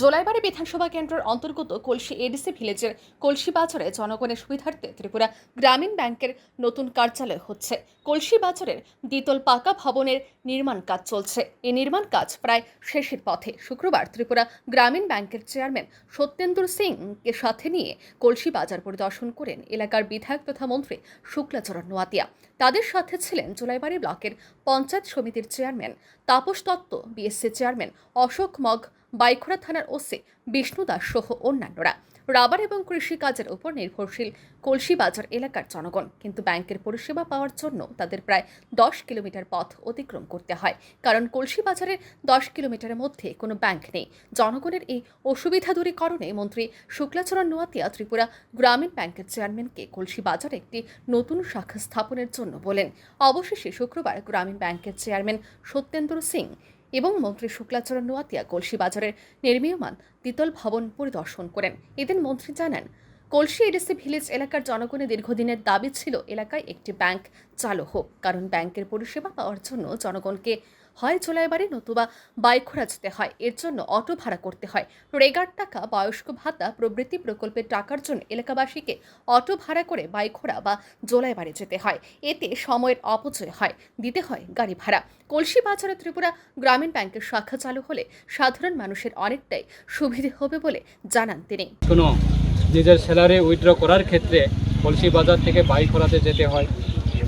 জোলাইবাড়ি বিধানসভা কেন্দ্রের অন্তর্গত কলসি এডিসি ভিলেজের কলসি বাজারে জনগণের সুবিধার্থে ত্রিপুরা গ্রামীণ ব্যাংকের নতুন কার্যালয় হচ্ছে। কলসি বাজারের দ্বিতল পাকা ভবনের নির্মাণ কাজ চলছে। এই নির্মাণ কাজ প্রায় শেষের পথে। শুক্রবার ত্রিপুরা গ্রামীণ ব্যাংকের চেয়ারম্যান সত্যেন্দ্র সিংকে সাথে নিয়ে কলসি বাজার পরিদর্শন করেন এলাকার বিধায়ক তথা মন্ত্রী শুক্লাচরণ নোয়াতিয়া। তাদের সাথে ছিলেন জোলাইবাড়ি ব্লকের পঞ্চায়েত সমিতির chairman Tapas Dutta, BSC chairman Ashok Mog Baikhora থানার ওসি বিষ্ণু দাস সহ অন্যান্যরা। রাবার এবং কৃষিকাজের উপর নির্ভরশীল কলসি বাজার এলাকার জনগণ। কিন্তু ব্যাংকের পরিষেবা পাওয়ার জন্য তাদের প্রায় দশ কিলোমিটার পথ অতিক্রম করতে হয়। কারণ কলসি বাজারের দশ কিলোমিটারের মধ্যে কোনো ব্যাংক নেই। জনগণের এই অসুবিধা দূরীকরণে মন্ত্রী শুক্লাচরণ নোয়াতিয়া ত্রিপুরা গ্রামীণ ব্যাংকের চেয়ারম্যানকে কলসি বাজারে একটি নতুন শাখা স্থাপনের জন্য বলেন। অবশেষে শুক্রবার গ্রামীণ ব্যাংকের চেয়ারম্যান সত্যেন্দ্র সিং এবং মন্ত্রী শুক্লাচরণ নোয়াতিয়া কলসি বাজারের নির্মীয়মান দ্বিতল ভবন পরিদর্শন করেন। এদিন মন্ত্রী জানান কলসি এডিসি ভিলেজ এলাকার জনগণের দীর্ঘদিনের দাবি ছিল এলাকায় একটি ব্যাংক চালু হোক, কারণ ব্যাংকের পরিষেবা পাওয়ার জন্য জনগণকে হয় চোলাইবাড়ি নতুবা বাইখোড়া যেতে হয়। এর জন্য অটো ভাড়া করতে হয়। রেগার টাকা, বয়স্ক ভাতা, প্রবৃত্তি প্রকল্পের টাকার জন্য এলাকাবাসীকে অটো ভাড়া করে বাইখোড়া বা জোলাইবাড়ি যেতে হয়। এতে সময়ের অপচয় হয়, দিতে হয় গাড়ি ভাড়া। কলসি বাজারে ত্রিপুরা গ্রামীণ ব্যাংকের শাখা চালু হলে সাধারণ মানুষের অনেকটাই সুবিধে হবে বলে জানান তিনি। নিজের স্যালারি উইথড্র করার ক্ষেত্রে কলসি বাজার থেকে বাইক করাতে যেতে হয়।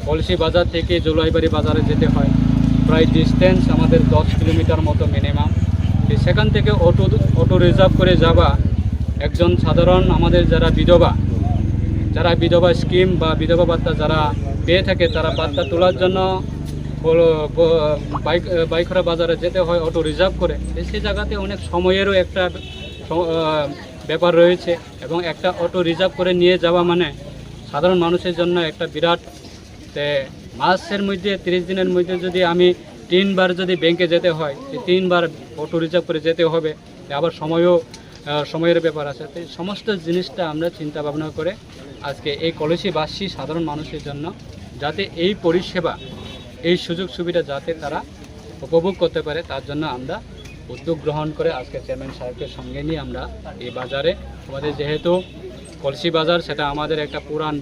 কলসি বাজার থেকে জুলাইবাড়ি বাজারে যেতে হয়। প্রায় ডিস্টেন্স আমাদের দশ কিলোমিটার মতো মিনিমাম সেখান থেকে অটো অটো রিজার্ভ করে যাবা। একজন সাধারণ আমাদের যারা বিধবা যারা বিধবা স্কিম বা বিধবা বার্তা যারা পেয়ে থাকে, তারা বার্তা তোলার জন্য বাইক বাইকরা বাজারে যেতে হয় অটো রিজার্ভ করে। সেই জায়গাতে অনেক সময়েরও একটা ব্যাপার রয়েছে এবং একটা অটো রিজার্ভ করে নিয়ে যাওয়া মানে সাধারণ মানুষের জন্য একটা বিরাট মাসের মধ্যে, তিরিশ দিনের মধ্যে যদি আমি তিনবার যদি ব্যাংকে যেতে হয় তিনবার অটো রিজার্ভ করে যেতে হবে। আবার সময়ও সময়ের ব্যাপার আছে। তো সমস্ত জিনিসটা আমরা চিন্তা ভাবনা করে আজকে এই কলেজবাসী সাধারণ মানুষের জন্য যাতে এই পরিষেবা, এই সুযোগ সুবিধা যাতে তারা উপভোগ করতে পারে, তার জন্য আমরা উদ্যোগ গ্রহণ করে আজকে চেয়ারম্যান সাহেবকে সঙ্গে নিয়ে আমরা এই বাজারে। আমাদের যেহেতু কলসি বাজার, সেটা আমাদের একটা পুরান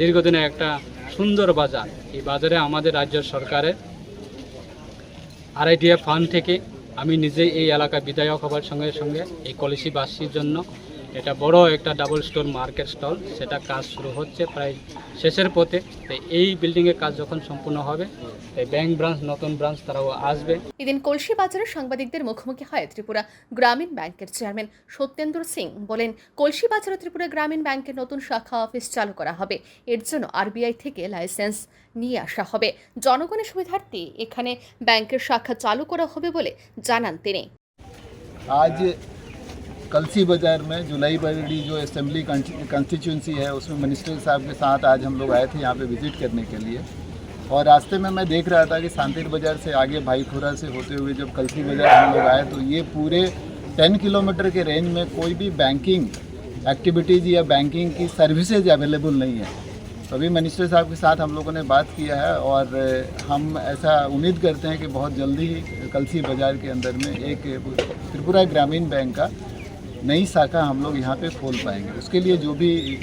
দীর্ঘদিনে একটা সুন্দর বাজার। এই বাজারে আমাদের রাজ্য সরকারের আরআইডিএফ ফান্ড থেকে আমি নিজেই এই এলাকা বিধায়ক হবার সঙ্গে সঙ্গে এই কলসিবাসীর জন্য এটা বড় একটা ডাবল স্টোর মার্কেট স্টল সেটা কাজ শুরু হচ্ছে প্রায় শেষের পথে। তো এই বিল্ডিংয়ের কাজ যখন সম্পূর্ণ হবে এই ব্যাংক ব্রাঞ্চ নতুন ব্রাঞ্চ তারাও আসবে। এদিন কলসি বাজারে সাংবাদিকদের মুখোমুখি হয় ত্রিপুরা গ্রামীণ ব্যাংকের চেয়ারম্যান সত্যেন্দ্র সিং বলেন কলসি বাজারে ত্রিপুরা গ্রামীণ ব্যাংকের নতুন শাখা অফিস চালু করা হবে। এর জন্য আরবিআই থেকে লাইসেন্স নিয়ে আসা হবে। জনগণের সুবিধার্থে এখানে ব্যাংকের শাখা চালু করা হবে বলে জানান তিনি। आज कलसी बाज़ार में जुलाई बरडी जो असेंबली कंस्टिट्यूंसी है, उसमें मिनिस्टर साहब के साथ आज हम लोग आए थे यहाँ पे विज़िट करने के लिए। और रास्ते में मैं देख रहा था कि सांतिर बाज़ार से आगे भाईखुरा से होते हुए जब कलसी बाज़ार हम लोग आए तो ये पूरे टेन किलोमीटर के रेंज में कोई भी बैंकिंग एक्टिविटीज़ या बैंकिंग की सर्विसेज़ अवेलेबल नहीं है। तो अभी मिनिस्टर साहब के साथ हम लोगों ने बात किया है और हम ऐसा उम्मीद करते हैं कि बहुत जल्दी ही कलसी बाज़ार के अंदर में एक त्रिपुरा ग्रामीण बैंक का नई शाखा हम लोग यहाँ पे खोल पाएँगे। उसके लिए जो भी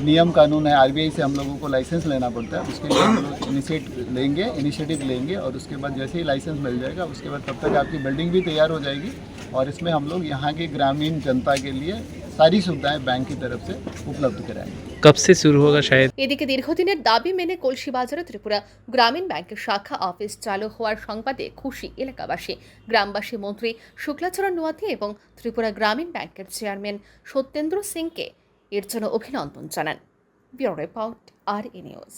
नियम कानून है आरबीआई से हम लोगों को लाइसेंस लेना पड़ता है, उसके लिए हम लोग इनिशिएट लेंगे इनिशिएटिव लेंगे और उसके बाद जैसे ही लाइसेंस मिल जाएगा, उसके बाद तब तक आपकी बिल्डिंग भी तैयार हो जाएगी और इसमें हम लोग यहाँ के ग्रामीण जनता के लिए सारी सुविधाएं बैंक की तरफ से उपलब्ध कराएंगे कब से शुरू होगा शायद এদিকে দীর্ঘদিনের দাবি মেনে কলসি বাজারে ত্রিপুরা গ্রামীণ ব্যাংকের শাখা অফিস চালু হওয়ার সংবাদে খুশি এলাকাবাসী গ্রামবাসী মন্ত্রী শুক্লাচরণ নোয়াতি এবং ত্রিপুরা গ্রামীণ ব্যাংকের চেয়ারম্যান সত্যেন্দ্র সিংকে এর জন্য অভিনন্দন জানান bureau report R A news